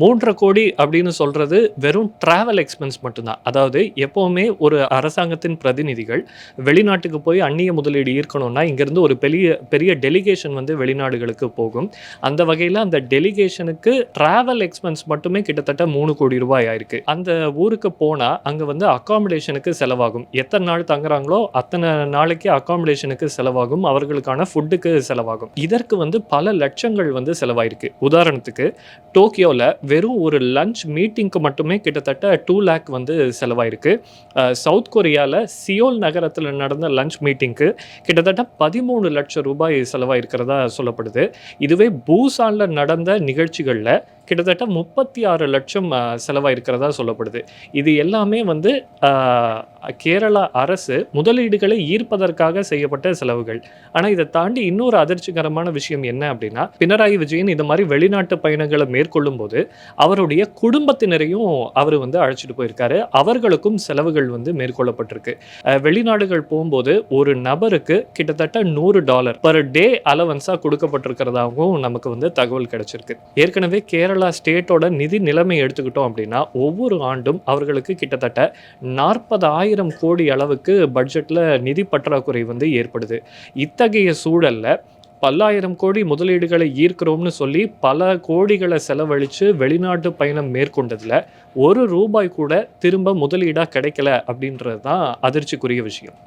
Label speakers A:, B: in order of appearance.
A: மூன்றரை கோடி அப்படின்னு சொல்கிறது வெறும் ட்ராவல் எக்ஸ்பென்ஸ் மட்டும்தான். அதாவது எப்போவுமே ஒரு அரசாங்கத்தின் பிரதிநிதிகள் வெளிநாட்டுக்கு போய் அந்நிய முதலீடு ஈர்க்கணும்னா இங்கேருந்து ஒரு பெரிய பெரிய டெலிகேஷன் வந்து வெளிநாடுகளுக்கு போகும். அந்த வகையில் அந்த டெலிகேஷனுக்கு ட்ராவல் எக்ஸ்பென்ஸ் மட்டுமே கிட்டத்தட்ட மூணு கோடி ரூபாய் ஆயிருக்கு. அந்த ஊருக்கு போனால் அங்கே வந்து அக்காமடேஷனுக்கு செலவாகும். எத்தனை நாள் தங்குறாங்களோ அத்தனை நாளைக்கு அக்காமடேஷனுக்கு செலவாகும். அவர்களுக்கான ஃபுட்டுக்கு செலவாகும். இதற்கு வந்து பல லட்சங்கள் வந்து செலவாயிருக்கு. உதாரணத்துக்கு டோக்கியோவில் வெறும் ஒரு லஞ்ச் மீட்டிங்க்கு மட்டுமே கிட்டத்தட்ட டூ லேக் வந்து செலவாயிருக்கு. சவுத் கொரியாவில் சியோல் நகரத்தில் நடந்த லஞ்ச் மீட்டிங்க்கு கிட்டத்தட்ட பதிமூணு லட்சம் ரூபாய் செலவாயிருக்கிறதா சொல்லப்படுது. இதுவே பூசானில் நடந்த நிகழ்ச்சிகளில் கிட்டத்தட்ட முப்பத்தி ஆறு லட்சம் அஹ், செலவாயிருக்கிறதா சொல்லப்படுது. இது எல்லாமே வந்து கேரளா அரசு முதலீடுகளை ஈர்ப்பதற்காக செய்யப்பட்ட செலவுகள். ஆனால் இதை தாண்டி இன்னொரு அதிர்ச்சிகரமான விஷயம் என்ன அப்படின்னா பினராயி விஜயன் இந்த மாதிரி வெளிநாட்டு பயணங்களை மேற்கொள்ளும் போது அவருடைய குடும்பத்தினரையும் அவர் வந்து அழைச்சிட்டு போயிருக்காரு. அவர்களுக்கும் செலவுகள் வந்து மேற்கொள்ளப்பட்டிருக்கு. வெளிநாடுகள் போகும்போது ஒரு நபருக்கு கிட்டத்தட்ட நூறு டாலர் பர் டே அலவன்ஸாக கொடுக்கப்பட்டிருக்கிறதாகவும் நமக்கு வந்து தகவல் கிடைச்சிருக்கு. ஏற்கனவே கேரளா ஸ்டேட்டோட நிதி நிலைமை எடுத்துக்கிட்டோம் அப்படின்னா ஒவ்வொரு ஆண்டும் அவர்களுக்கு கிட்டத்தட்ட நாற்பதாயிரம் கோடி அளவுக்கு பட்ஜெட்டில் நிதி பற்றாக்குறை வந்து ஏற்படுது. இத்தகைய சூழல்ல பல்லாயிரம் கோடி முதலீடுகளை ஈர்க்கிறோம்னு சொல்லி பல கோடிகளை செலவழித்து வெளிநாட்டு பயணம் மேற்கொண்டதில் ஒரு ரூபாய் கூட திரும்ப முதலீடாக கிடைக்கல அப்படின்றது தான் அதிர்ச்சிக்குரிய விஷயம்.